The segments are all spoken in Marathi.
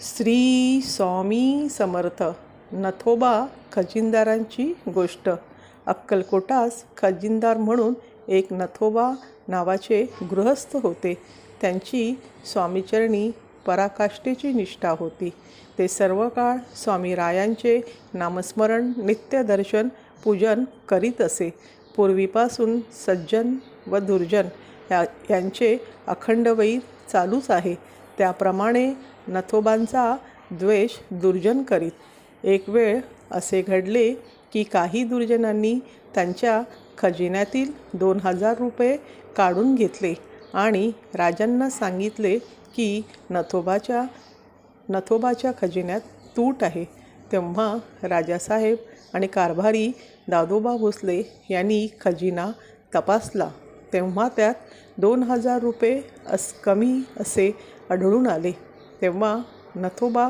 श्री स्वामी समर्थ नथोबा खजिनदारांची गोष्ट. अक्कलकोटास खजिनदार म्हणून एक नथोबा नावाचे गृहस्थ होते. त्यांची स्वामीचरणी पराकाष्ठेची निष्ठा होती. ते सर्व काळ स्वामी रायांचे नामस्मरण नित्यदर्शन पूजन करीत असे. पूर्वीपासून सज्जन व दुर्जन या यांचे अखंड वैर चालूच आहे. त्याप्रमाणे नथोबांचा द्वेष दुर्जन करीत. एक वेळ असे घडले की काही दुर्जनांनी त्यांच्या खजिन्यातील दोन हजार रुपये काढून घेतले आणि राजांना सांगितले की नथोबाच्या नथोबाच्या खजिन्यात तूट आहे. तेव्हा राजासाहेब आणि कारभारी दादोबा भोसले यांनी खजिना तपासला. तेव्हा त्यात दोन हजार रुपये अस कमी असे आढळून आले. तेव्हा नथोबा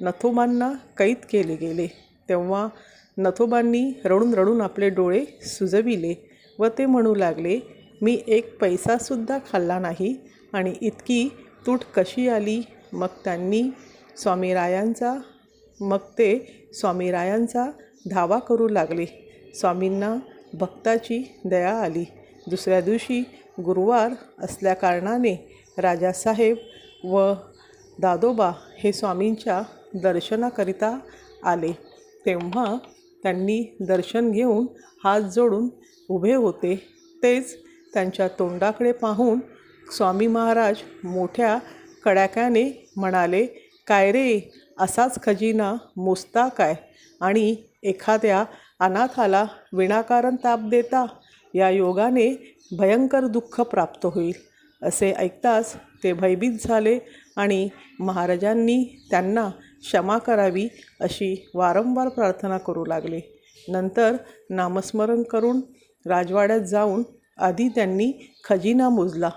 नथोबांना कैद केले गेले. तेव्हा नथोबांनी रडून रडून आपले डोळे सुजविले व ते म्हणू लागले मी एक पैसासुद्धा खाल्ला नाही आणि इतकी तूट कशी आली मग त्यांनी स्वामीरायांचा मग ते स्वामीरायांचा धावा करू लागले. स्वामींना भक्ताची दया आली. दुसऱ्या दिवशी गुरुवार असल्याकारणाने राजासाहेब व दादोबा हे स्वामींच्या दर्शनाकरिता आले. तेव्हा त्यांनी दर्शन घेऊन हात जोडून उभे होते. तेच त्यांच्या तोंडाकडे पाहून स्वामी महाराज मोठ्या कडाक्याने म्हणाले काय रे असाच खजिना मोजता काय? आणि एखाद्या अनाथाला विनाकारण ताप देता? या योगाने भयंकर दुःख प्राप्त होईल. असे ऐकताच ते भयभीत झाले आणि महाराजांनी त्यांना क्षमा करावी अशी वारंवार प्रार्थना करू लागले. नंतर नामस्मरण करून राजवाड्यात जाऊन आधी त्यांनी खजिना मोजला.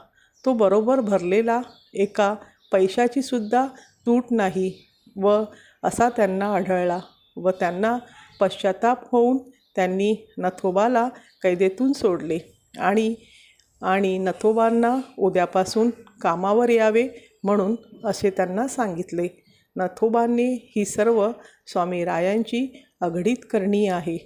तो बरोबर भरलेला एका पैशाची सुद्धा तूट नाही व असा त्यांना आढळला व त्यांना पश्चाताप होऊन त्यांनी नथोबाला कैदेतून सोडले आणि आणि नथोबांना उद्यापासून कामावर यावे म्हणून असे त्यांना सांगितले. नथोबांनी ही सर्व स्वामी रायांची अघडीत करणी आहे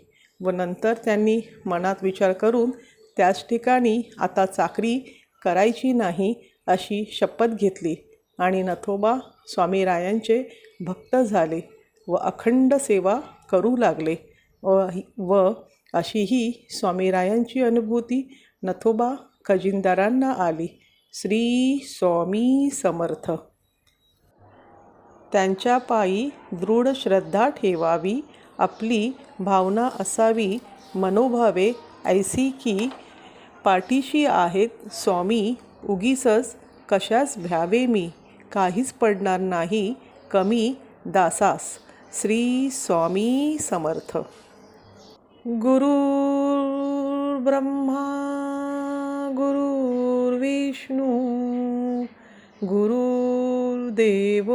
व नंतर त्यांनी मनात विचार करून त्याच ठिकाणी आता चाकरी करायची नाही अशी शपथ घेतली आणि नथोबा स्वामी रायांचे भक्त झाले व अखंड सेवा करू लागले व व अशी ही स्वामीरायांची अनुभूती नथोबा खजिनदारांना आली. श्री स्वामी समर्थ. त्यांच्या पायी दृढ श्रद्धा ठेवावी आपली भावना असावी मनोभावे ऐसी की पाठीशी आहेत स्वामी उगीसच कशास भ्यावे मी? काहीच पडणार नाही कमी दासास. श्री स्वामी समर्थ. गुरु ब्रह्मा गुरुर्विष्णू गुरुर्देव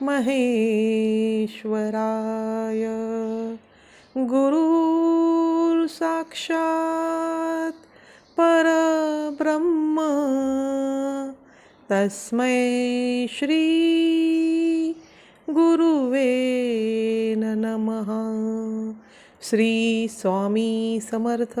महेश्वराय। गुरुर साक्षात परब्रह्म तस्मै श्री गुरुवे नमः। श्री स्वामी समर्थ।